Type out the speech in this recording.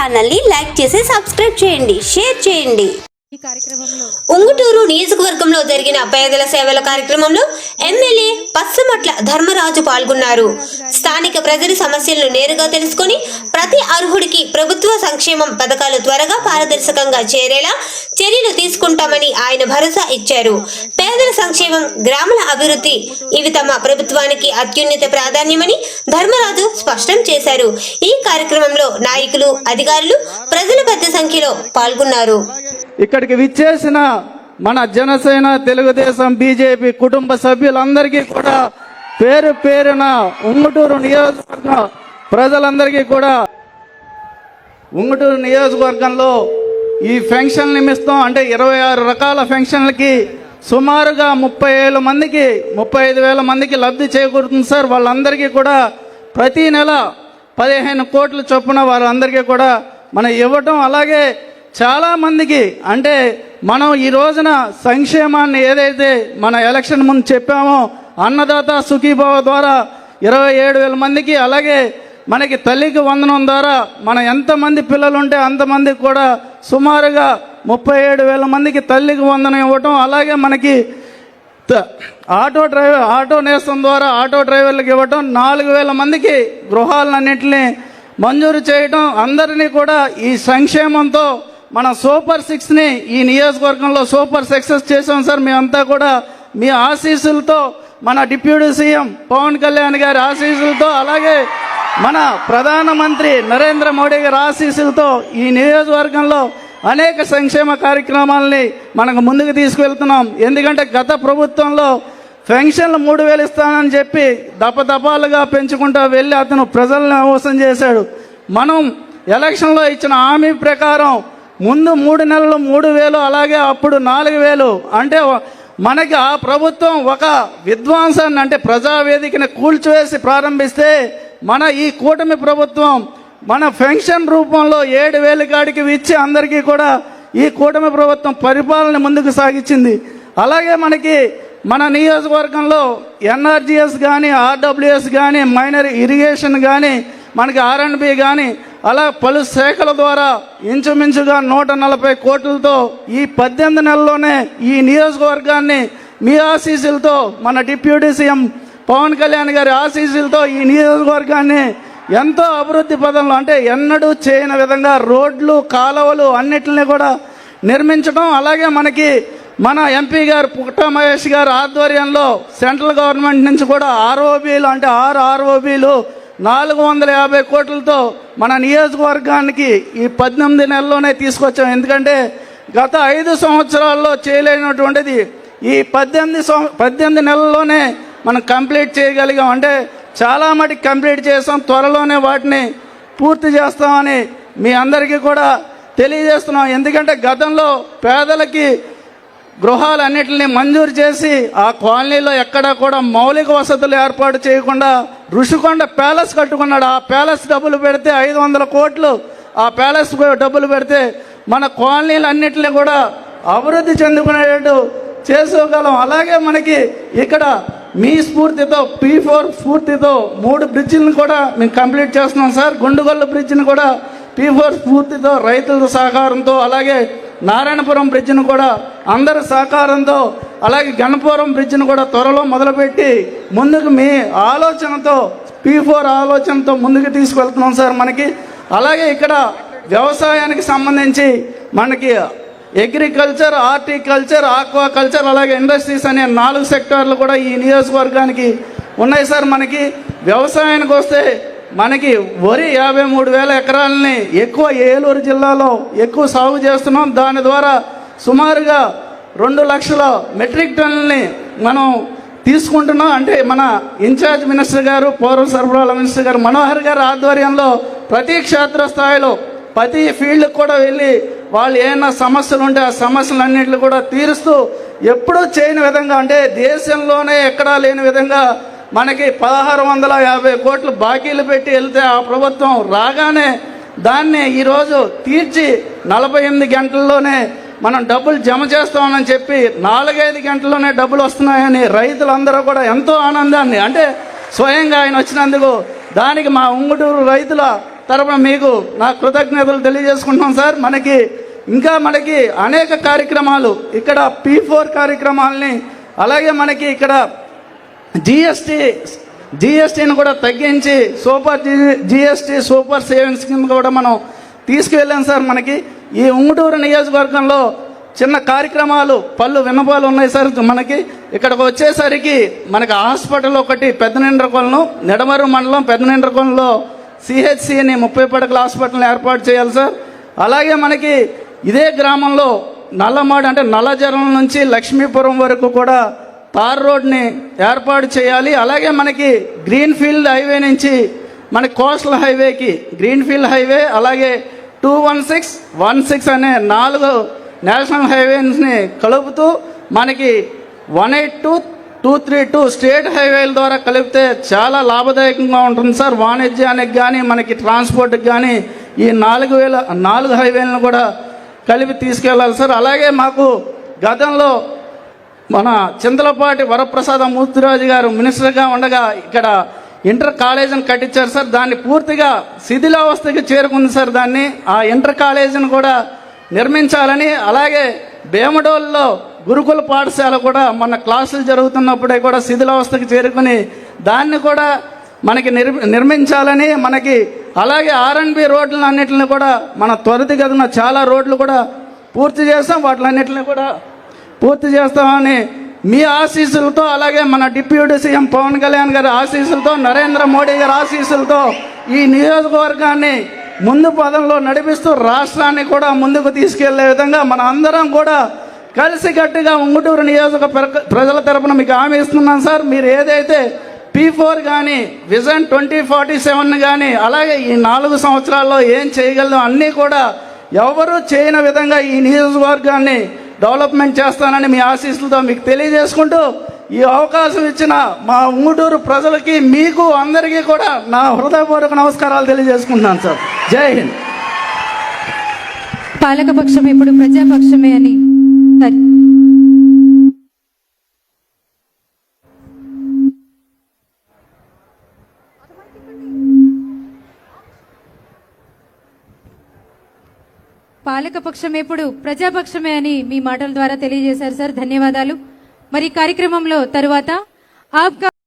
ఛానల్ని లైక్ చేసి సబ్స్క్రైబ్ చేయండి షేర్ చేయండి. ఉంగుటూరు నియోజకవర్గంలో జరిగిన పేదల సేవల కార్యక్రమంలో ఎమ్మెల్యే పచ్చమట్ల ధర్మరాజు పాల్గొన్నారు. స్థానిక ప్రజల సమస్యలను నేరుగా తెలుసుకొని ప్రతి అర్హుడికి ప్రభుత్వ సంక్షేమం పథకాలు త్వరగా పారదర్శకంగా చేరేలా చర్యలు తీసుకుంటామని ఆయన భరోసా ఇచ్చారు. పేదల సంక్షేమం గ్రామాల అభివృద్ధి ఇవి తమ ప్రభుత్వానికి అత్యున్నత ప్రాధాన్యమని ధర్మరాజు స్పష్టం చేశారు. ఈ కార్యక్రమంలో నాయకులు అధికారులు ప్రజలు పెద్ద సంఖ్యలో పాల్గొన్నారు. ఇక్కడికి విచ్చేసిన మన జనసేన తెలుగుదేశం బీజేపీ కుటుంబ సభ్యులందరికీ కూడా పేరు పేరున ఉంగుటూరు నియోజకవర్గ ప్రజలందరికీ కూడా ఉంగుటూరు నియోజకవర్గంలో ఈ ఫెన్షన్ నిమిత్తం అంటే ఇరవై ఆరు రకాల ఫెన్షన్లకి సుమారుగా ముప్పై వేల మందికి ముప్పై ఐదు వేల మందికి లబ్ధి చేకూరుతుంది సార్. వాళ్ళందరికీ కూడా ప్రతి నెల పదిహేను కోట్ల చొప్పున వాళ్ళందరికీ కూడా మనం ఇవ్వటం అలాగే చాలామందికి అంటే మనం ఈ రోజున సంక్షేమాన్ని ఏదైతే మన ఎలక్షన్ ముందు చెప్పామో అన్నదాత సుఖీభావ ద్వారా ఇరవై ఏడు వేల మందికి అలాగే మనకి తల్లికి వందనం ద్వారా మన ఎంతమంది పిల్లలు ఉంటే అంతమందికి కూడా సుమారుగా ముప్పై ఏడు వేల మందికి తల్లికి వందనం ఇవ్వటం అలాగే మనకి త- ఆటో డ్రైవర్ ఆటో నేస్తం ద్వారా ఆటో డ్రైవర్లకు ఇవ్వటం నాలుగు వేల మందికి గృహాలన్నింటినీ మంజూరు చేయటం అందరినీ కూడా ఈ సంక్షేమంతో మన సూపర్ సిక్స్ని ఈ నియోజకవర్గంలో సూపర్ సక్సెస్ చేసాం సార్. మేమంతా కూడా మీ ఆశీస్సులతో మన డిప్యూటీ సీఎం పవన్ కళ్యాణ్ గారి ఆశీస్సులతో అలాగే మన ప్రధానమంత్రి నరేంద్ర మోడీ గారి ఆశీస్సులతో ఈ నియోజకవర్గంలో అనేక సంక్షేమ కార్యక్రమాలని మనకు ముందుకు తీసుకువెళ్తున్నాం. ఎందుకంటే గత ప్రభుత్వంలో పెన్షన్లు మూడు వేలు ఇస్తానని చెప్పి దపదపాలుగా పెంచుకుంటూ వెళ్ళి అతను ప్రజలను మోసం చేశాడు. మనం ఎలక్షన్లో ఇచ్చిన హామీ ప్రకారం ముందు మూడు నెలలు మూడు వేలు అలాగే అప్పుడు నాలుగు వేలు. అంటే మనకి ఆ ప్రభుత్వం ఒక విద్వాంసాన్ని అంటే ప్రజావేదికను కూల్చివేసి ప్రారంభిస్తే మన ఈ కూటమి ప్రభుత్వం మన పెన్షన్ రూపంలో ఏడు వేలు కాడికి ఇచ్చి అందరికీ కూడా ఈ కూటమి ప్రభుత్వం పరిపాలన ముందుకు సాగించింది. అలాగే మనకి మన నియోజకవర్గంలో ఎన్ఆర్జిఎస్ కానీ ఆర్డబ్ల్యూఎస్ కానీ మైనర్ ఇరిగేషన్ కానీ మనకి ఆర్ఎండ్బి కానీ అలా పలు శాఖల ద్వారా ఇంచుమించుగా నూట నలభై కోట్లతో ఈ పద్దెనిమిది నెలల్లోనే ఈ నియోజకవర్గాన్ని మీ ఆశీస్సులతో మన డిప్యూటీ సీఎం పవన్ కళ్యాణ్ గారి ఆశీస్సులతో ఈ నియోజకవర్గాన్ని ఎంతో అభివృద్ధి పదంలో అంటే ఎన్నడూ చేయని విధంగా రోడ్లు కాలువలు అన్నిటిని కూడా నిర్మించడం అలాగే మనకి మన ఎంపీ గారు పుట్ట మహేష్ గారు ఆధ్వర్యంలో సెంట్రల్ గవర్నమెంట్ నుంచి కూడా ఆర్ఓబీలు అంటే ఆరు ఆర్ఓబీలు నాలుగు వందల యాభై కోట్లతో మన నియోజకవర్గానికి ఈ పద్దెనిమిది నెలల్లోనే తీసుకొచ్చాం. ఎందుకంటే గత ఐదు సంవత్సరాల్లో చేయలేనటువంటిది ఈ పద్దెనిమిది సం- పద్దెనిమిది నెలల్లోనే మనం కంప్లీట్ చేయగలిగాం. అంటే చాలా మటుకు కంప్లీట్ చేసాం. త్వరలోనే వాటిని పూర్తి చేస్తామని మీ అందరికీ కూడా తెలియజేస్తున్నాం. ఎందుకంటే గతంలో పేదలకి గృహాలన్నింటిని మంజూరు చేసి ఆ కాలనీలో ఎక్కడా కూడా మౌలిక వసతులు ఏర్పాటు చేయకుండా ఋషికొండ ప్యాలెస్ కట్టుకున్నాడు. ఆ ప్యాలెస్ డబ్బులు పెడితే ఐదు వందల కోట్లు. ఆ ప్యాలెస్ డబ్బులు పెడితే మన కాలనీలన్నింటినీ కూడా అభివృద్ధి చెందుకునేటట్టు చేసుకోగలం అలాగే మనకి ఇక్కడ మీ స్ఫూర్తితో పీ ఫోర్ స్ఫూర్తితో మూడు బ్రిడ్జిలను కూడా మేము కంప్లీట్ చేస్తున్నాం సార్. గుండుగొల్ల బ్రిడ్జిని కూడా పీ ఫోర్ స్ఫూర్తితో రైతుల సహకారంతో అలాగే నారాయణపురం బ్రిడ్జిని కూడా అందరి సహకారంతో అలాగే గణపురం బ్రిడ్జ్ని కూడా త్వరలో మొదలుపెట్టి ముందుకు మీ ఆలోచనతో పీ ఫోర్ ఆలోచనతో ముందుకు తీసుకెళ్తున్నాం సార్ మనకి. అలాగే ఇక్కడ వ్యవసాయానికి సంబంధించి మనకి అగ్రికల్చర్ హార్టికల్చర్ ఆక్వా కల్చర్ అలాగే ఇండస్ట్రీస్ అనే నాలుగు సెక్టార్లు కూడా ఈ నియోజకవర్గానికి ఉన్నాయి సార్ మనకి. వ్యవసాయానికి వస్తే మనకి వరి యాభై మూడు వేల ఎకరాలని ఎక్కువ ఏలూరు జిల్లాలో ఎక్కువ సాగు చేస్తున్నాం. దాని ద్వారా సుమారుగా రెండు లక్షల మెట్రిక్ టన్నుల్ని మనం తీసుకుంటున్నాం. అంటే మన ఇన్ఛార్జ్ మినిస్టర్ గారు పౌర సరఫరాల మినిస్టర్ గారు మనోహర్ గారి ఆధ్వర్యంలో ప్రతి క్షేత్ర స్థాయిలో ప్రతి ఫీల్డ్కి కూడా వెళ్ళి వాళ్ళు ఏమైనా సమస్యలు ఉంటే ఆ సమస్యలన్నింటిని కూడా తీరుస్తూ ఎప్పుడూ చేయని విధంగా అంటే దేశంలోనే ఎక్కడా లేని విధంగా మనకి పదహారు వందల యాభై కోట్లు బాకీలు పెట్టి వెళ్తే ఆ ప్రభుత్వం రాగానే దాన్ని ఈరోజు తీర్చి నలభై ఎనిమిది గంటల్లోనే మనం డబ్బులు జమ చేస్తామని చెప్పి నాలుగైదు గంటల్లోనే డబ్బులు వస్తున్నాయని రైతులందరూ కూడా ఎంతో ఆనందాన్ని. అంటే స్వయంగా ఆయన వచ్చినందుకు దానికి మా ఉంగుటూరు రైతుల తరపున మీకు నా కృతజ్ఞతలు తెలియజేసుకుంటున్నాం సార్. మనకి ఇంకా మనకి అనేక కార్యక్రమాలు ఇక్కడ పీ ఫోర్ కార్యక్రమాలని అలాగే మనకి ఇక్కడ జిఎస్టీ జిఎస్టీని కూడా తగ్గించి సూపర్ జిఎస్టీ సూపర్ సేవింగ్స్ కింద కూడా మనం తీసుకువెళ్ళాం సార్. మనకి ఈ ఉంగుటూరు నియోజకవర్గంలో చిన్న కార్యక్రమాలు పళ్ళు విన్నపాలు ఉన్నాయి సార్. మనకి ఇక్కడికి వచ్చేసరికి మనకి హాస్పిటల్ ఒకటి పెద్దనిండ్రకొలను నిడమరు మండలం పెద్దనిండ్రకొలంలో సిహెచ్సి సిహెచ్సిని ముప్పై పడకల హాస్పిటల్ని ఏర్పాటు చేయాలి సార్. అలాగే మనకి ఇదే గ్రామంలో నల్లమాడు అంటే నల్లజరం నుంచి లక్ష్మీపురం వరకు కూడా తార్ రోడ్ని ఏర్పాటు చేయాలి. అలాగే మనకి గ్రీన్ ఫీల్డ్ హైవే నుంచి మన కోస్టల్ హైవేకి గ్రీన్ ఫీల్డ్ హైవే అలాగే two one six one six అనే నాలుగు నేషనల్ హైవేస్ని కలుపుతూ మనకి one eight two two three two state హైవేల ద్వారా కలిపితే చాలా లాభదాయకంగా ఉంటుంది సార్. వాణిజ్యానికి కానీ మనకి ట్రాన్స్పోర్ట్కి కానీ ఈ నాలుగు వేల నాలుగు హైవేలను కూడా కలిపి తీసుకెళ్ళాలి సార్. అలాగే మాకు గతంలో మన చింతలపాటి వరప్రసాద మూర్తిరాజు గారు మినిస్టర్గా ఉండగా ఇక్కడ ఇంటర్ కాలేజీని కట్టించారు సార్. దాన్ని పూర్తిగా శిథిలావస్థకి చేరుకుంది సార్ దాన్ని. ఆ ఇంటర్ కాలేజీని కూడా నిర్మించాలని అలాగే భీమడోల్లో గురుకుల పాఠశాల కూడా మన క్లాసులు జరుగుతున్నప్పుడే కూడా శిథిలావస్థకి చేరుకుని దాన్ని కూడా మనకి నిర్ నిర్మించాలని మనకి అలాగే ఆర్ఎన్బి రోడ్లను అన్నింటిని కూడా మన త్వరితగతిన చాలా రోడ్లు కూడా పూర్తి చేస్తాం వాటిలన్నిటిని కూడా పూర్తి చేస్తామని మీ ఆశీస్సులతో అలాగే మన డిప్యూటీ సీఎం పవన్ కళ్యాణ్ గారి ఆశీస్సులతో నరేంద్ర మోడీ గారి ఆశీస్సులతో ఈ నియోజకవర్గాన్ని ముందు పదంలో నడిపిస్తూ రాష్ట్రాన్ని కూడా ముందుకు తీసుకెళ్ళే విధంగా మన అందరం కూడా కలిసికట్టుగా ఉంగుటూరు నియోజక ప్ర- ప్రజల తరపున మీకు హామీ ఇస్తున్నాను సార్. మీరు ఏదైతే పీ ఫోర్ కానీ విజన్ ట్వంటీ ఫార్టీ సెవెన్ కానీ అలాగే ఈ నాలుగు సంవత్సరాల్లో ఏం చేయగలదో అన్నీ కూడా ఎవరు చేయని విధంగా ఈ నియోజకవర్గాన్ని డెవలప్మెంట్ చేస్తానని మీ ఆశీస్సులతో మీకు తెలియజేసుకుంటూ ఈ అవకాశం ఇచ్చిన మా ఉంగుటూరు ప్రజలకి మీకు అందరికీ కూడా నా హృదయపూర్వక నమస్కారాలు తెలియజేసుకుంటున్నాను సార్. జై హింద్. పాలకపక్షం ఇప్పుడు ప్రజాపక్షమే అని పాలకపక్షం ఎప్పుడు ప్రజాపక్షమే అని మీ మాటల ద్వారా తెలియజేశారు సార్. ధన్యవాదాలు. మరి కార్యక్రమంలో తరువాత ఆప్గా